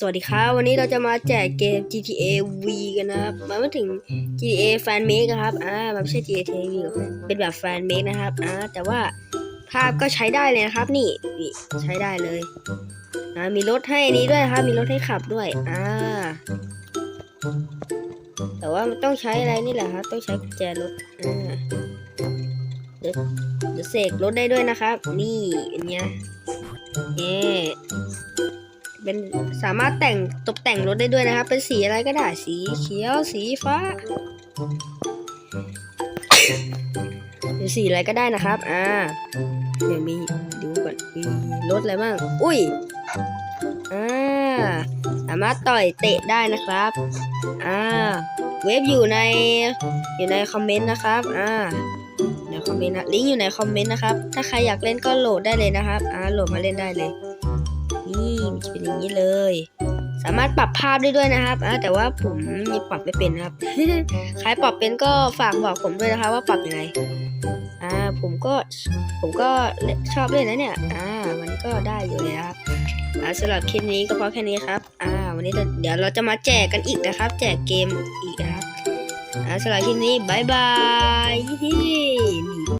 สวัสดีครับวันนี้เราจะมาแจกเกม GTA V กันนะครับมาไม่ถึง GTA Fan Make นะครับอ่ามันไม่ใช่ GTA V หรอกนะเป็นแบบ Fan Make นะครับอ่าแต่ว่าภาพก็ใช้ได้เลยนะครับ นี่นี่ใช้ได้เลยอ่ามีรถให้นี้ด้วยนะครับ มีรถให้ขับด้วยอ่าแต่ว่ามันต้องใช้อะไรนี่แหละครับ ต้องใช้กุญแจรถอ่าเดี๋ยวเดี๋ยวเสกรถได้ด้วยนะครับ นี่อันเนี้ยเอ๊ เป็นสามารถแต่งตกแต่งรถได้ด้วยนะครับ เป็นสีอะไรก็ได้สีเขียวสีฟ้าหรือสีอะไรก็ได้นะครับ อ่าเดี๋ยวมีดูก่อนมีรถอะไรบ้าง อุ้ย อ่า สามารถต่อยเตะได้นะครับ อ่า เว็บอยู่ในอยู่ในคอมเมนต์นะครับ อ่าในคอมเมนต์นะลิงก์อยู่ในคอมเมนต์นะครับ ถ้าใครอยากเล่นก็โหลดได้เลยนะครับ อ่า โหลดมาเล่นได้เลย นี่มันจะเป็นอย่างนี้เลย สามารถปรับภาพได้ด้วยนะครับแต่ว่าผมยังปรับไม่เป็นครับ ใครปรับเป็นก็ฝากบอกผมด้วยนะครับว่าปรับยังไง อ่าผมก็ผมก็ชอบเล่นนะเนี่ย อ่า มันก็ได้อยู่เลยครับอ่าสำหรับคลิปนี้ก็พอแค่นี้ครับ อ่า วันนี้เราเดี๋ยวเราจะมาแจกกันอีกนะครับ แจกเกมอีกนะครับอ่าสำหรับคลิปนี้บายบาย